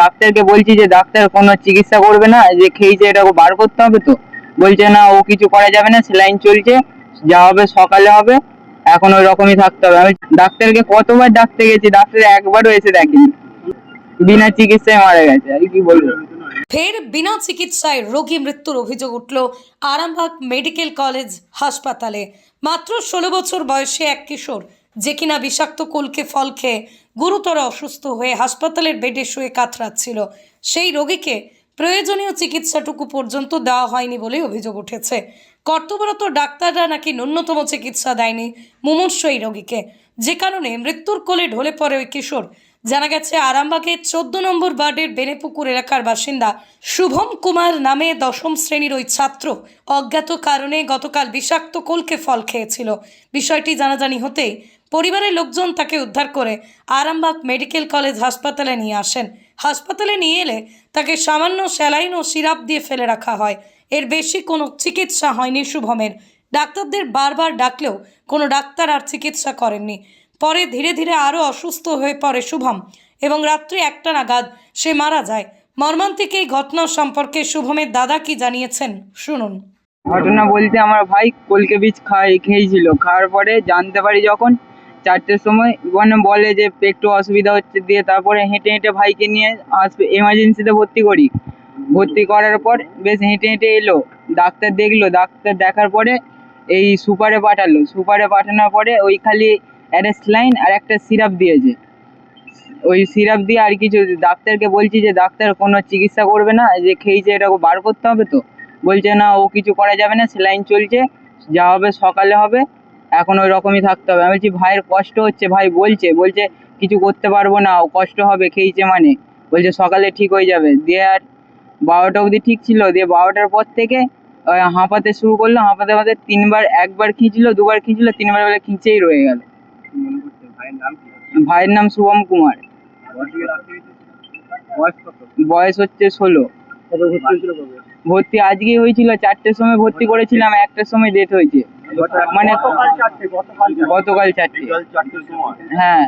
ডাক্তারকে বলছি যে, ডাক্তার কোনো চিকিৎসা করবে না যে খেয়েছে এটাকে বার করতে হবে তো? বলছে, না, ও কিছু করা যাবে না সেলাইন চলছে, যা হবে সকালে হবে, এখন ওই রকমই থাকতে হবে। আমি ডাক্তারকে কতবার ডাকতে গেছি, ডাক্তার একবারও এসে দেখেনি। বিনা চিকিৎসায় মারা গেছে, আর কি বলব? ফের বিনা চিকিৎসায় রোগী মৃত্যুর অভিযোগ উঠল আরামবাগ মেডিকেল কলেজ হাসপাতালে। মাত্র ষোলো বছর বয়সে এক কিশোর যে কিনা বিষাক্ত কুলকে ফল খেয়ে গুরুতর অসুস্থ হয়ে হাসপাতালের বেডে শুয়ে কাতরাচ্ছিল। সেই রোগীকে প্রয়োজনীয় চিকিৎসাটুকু পর্যন্ত দেওয়া হয়নি বলে অভিযোগ উঠেছে। কর্তব্যরত ডাক্তাররা নাকি ন্যূনতম চিকিৎসা দেয়নি। মুমূর্ষ এই রোগীকে। যে কারণে মৃত্যুর কোলে ঢলে পড়ে ওই কিশোর। জানা গেছে, আরামবাগের চোদ্দ নম্বর ওয়ার্ডের বেনেপুকুর এলাকার বাসিন্দা শুভম কুমার নামে দশম শ্রেণির ওই ছাত্র অজ্ঞাত কারণে গতকাল বিষাক্ত কলকে ফল খেয়েছিল। বিষয়টি জানাজানি হতেই পরিবারের লোকজন তাকে উদ্ধার করে আরামবাগ মেডিকেল কলেজ হাসপাতালে নিয়ে আসেন। হাসপাতালে নিয়ে এলে তাকে সামান্য স্যালাইন ও সিরাপ দিয়ে ফেলে রাখা হয়। এর বেশি কোনো চিকিৎসা হয়নি শুভমের। ডাক্তারদের বারবার ডাকলেও কোনো ডাক্তার আর চিকিৎসা করেননি। পরে ধীরে ধীরে আরও অসুস্থ হয়ে পড়ে শুভম এবং রাত্রি একটা নাগাদ সে মারা যায়। মর্মান্তিক এই ঘটনা সম্পর্কে শুভমের দাদা কি জানিয়েছেন শুনুন। ঘটনা বলতে আমার ভাই কলকে বীজ খাই, খেয়েছিল। খাওয়ার পরে জানতে পারি যখন চারটের সময় মানে বলে যে একটু অসুবিধা হচ্ছে দিয়ে তারপরে হেঁটে হেঁটে ভাইকে নিয়ে আসবে এমার্জেন্সিতে ভর্তি করি। ভর্তি করার পর বেশ হেঁটে হেঁটে এলো। ডাক্তার দেখল। ডাক্তার দেখার পরে এই সুপারে পাঠালো। সুপারে পাঠানোর পরে ওই খালি একটা স্লাইন আর একটা সিরাপ দিয়েছে। ওই সিরাপ দিয়ে আর কিছু ডাক্তারকে বলছি যে, ডাক্তার কোনো চিকিৎসা করবে না, যে খেয়েছে এটাকে বার করতে হবে তো? বলছে, না, ও কিছু করা যাবে না সেলাইন চলছে, যা হবে সকালে হবে, এখন ওই রকমই থাকতে হবে। আমি বলছি, ভাইয়ের কষ্ট হচ্ছে, ভাই বলছে বলছে কিছু করতে পারব না, ও কষ্ট হবে, খেয়েছে মানে। বলছে, সকালে ঠিক হয়ে যাবে। দিয়ে আর বারোটা অবধি ঠিক ছিল, দিয়ে বারোটার পর থেকে হাঁপাতে শুরু করল, হাঁপাতে হাঁপাতে তিনবার, একবার খিঁচলো, দুবার খিঁচলো, তিনবার বেলা খিঁচেই রয়ে গেল। ভাইয়ের নাম শুভম কুমার। বয়স হচ্ছে ষোলো। ভর্তি আজকেই হয়েছিল, চারটের সময় ভর্তি করেছিলাম, একটার সময় ডেট হয়েছে। মানে গতকাল চারটে। হ্যাঁ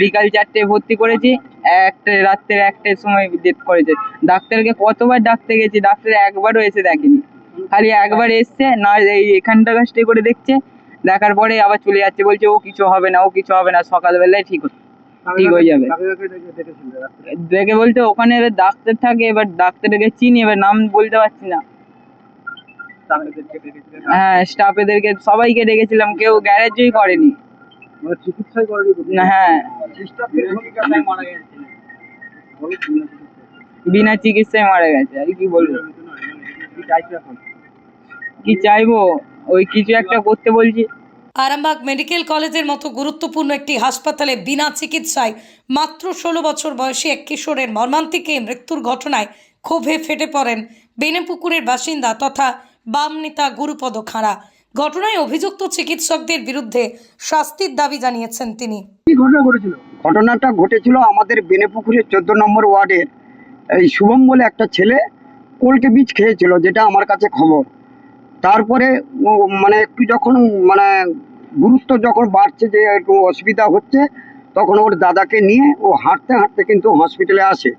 বিকাল চারটে ভর্তি করেছি, একটা রাত্রের একটার সময় ডেট করেছে। ডাক্তারকে কতবার ডাকতে গেছি, ডাক্তার একবারও এসে দেখেনি। খালি একবার এসছে, না, এই এখানটা স্টে করে দেখছে দেখার পরে আবার চলে যাচ্ছে বলছে ও কিছু হবে না ও কিছু হবে না সকালবেলায় ঠিক হচ্ছে ঠিক হয়ে যাবে। দেখে বলতে ওখানে এবার ডাক্তার থাকে এবার ডাক্তারকে চিনি এবার নাম বলতে পারছি না। হ্যাঁ স্টাফেদেরকে সবাইকে ডেকেছিলাম কেউ গ্যারেজই করেনি। চিকিৎসাই করেনি না হ্যাঁ। বিনা চিকিৎসায়। মারা গেছে আর কি বলব? কি চাইব? ওই কিছু একটা করতে বলছি। আরামবাগ মেডিকেল কলেজের মতো গুরুত্বপূর্ণ একটি হাসপাতালে বিনা চিকিৎসায় মাত্র ষোলো বছর বয়সী এক কিশোরের মর্মান্তিকে মৃত্যুর ঘটনায় ক্ষোভে ফেটে পড়েন বেনেপুকুরের বাসিন্দা তথা বাম নেতা গুরুপদ খাঁড়া। ঘটনায় অভিযুক্ত চিকিৎসকদের বিরুদ্ধে শাস্তির দাবি জানিয়েছেন তিনি। কি ঘটনা ঘটেছিল? ঘটনাটা ঘটেছিল আমাদের বেনেপুকুরের চোদ্দ নম্বর ওয়ার্ডের এই শুভম বলে একটা ছেলে কলকে বীজ খেয়েছিল যেটা আমার কাছে খবর। তারপরে মানে একটু যখন মানে গুরুত্ব যখন বাড়ছে যে একটু অসুবিধা হচ্ছে, তখন ওর দাদাকে নিয়ে ও হাঁটতে হাঁটতে কিন্তু হসপিটালে আসে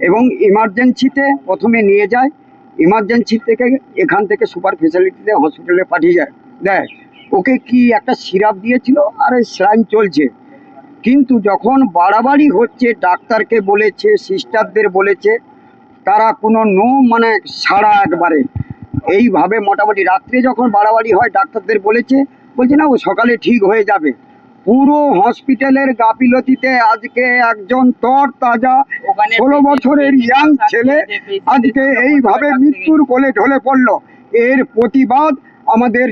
এবং ইমার্জেন্সিতে প্রথমে নিয়ে যায়। ইমার্জেন্সি থেকে এখান থেকে সুপার ফেসিলিটিতে হসপিটালে পাঠিয়ে যায়। দেয় ওকে কি একটা সিরাপ দিয়েছিল? আর স্লাইন চলছে। কিন্তু যখন বাড়াবাড়ি হচ্ছে, ডাক্তারকে বলেছে সিস্টারদের বলেছে, তারা কোনো নো মানে সাড়া একবারে। এইভাবে মোটামুটি রাত্রে যখন বাড়াবাড়ি হয় ডাক্তারদের বলেছে বলছে না ও সকালে ঠিক হয়ে যাবে। পুরো হসপিটালের গাফিলতিতে আজকে একজন তর তাজা ষোলো বছরের ইয়াং ছেলে আজকে এইভাবে মৃত্যুর কোলে ঢলে পড়ল। এর প্রতিবাদ আমাদের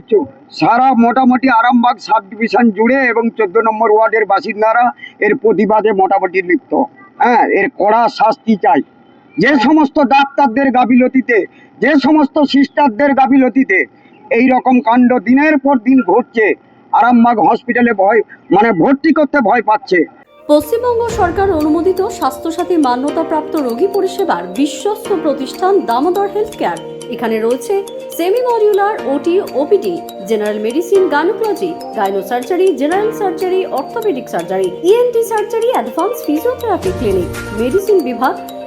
সারা মোটামুটি আরামবাগ সাব ডিভিশন জুড়ে এবং চোদ্দ নম্বর ওয়ার্ডের বাসিন্দারা এর প্রতিবাদে মোটামুটি লিপ্ত। হ্যাঁ এর কড়া শাস্তি চাই। যে সমস্ত ডাক্তারদের গাফিলতিতে, যে সমস্ত সিস্টারদের গাফিলতিতে এই রকম কাণ্ড দিনের পর দিন ঘটছে, আরামবাগ হসপিটালে ভয় মানে ভর্তি করতে ভয় পাচ্ছে। পশ্চিমবঙ্গ সরকার অনুমোদিত স্বাস্থ্যসাথী মান্যতাপ্রাপ্ত রোগী পরিষেবার বিশ্বস্ত প্রতিষ্ঠান দামোদর হেলথ কেয়ার এখানে রয়েছে semi modular OT OPD general medicine gynaecology gyno surgery general surgery orthopaedic surgery ENT surgery advance physiotherapy clinic medicine বিভাগ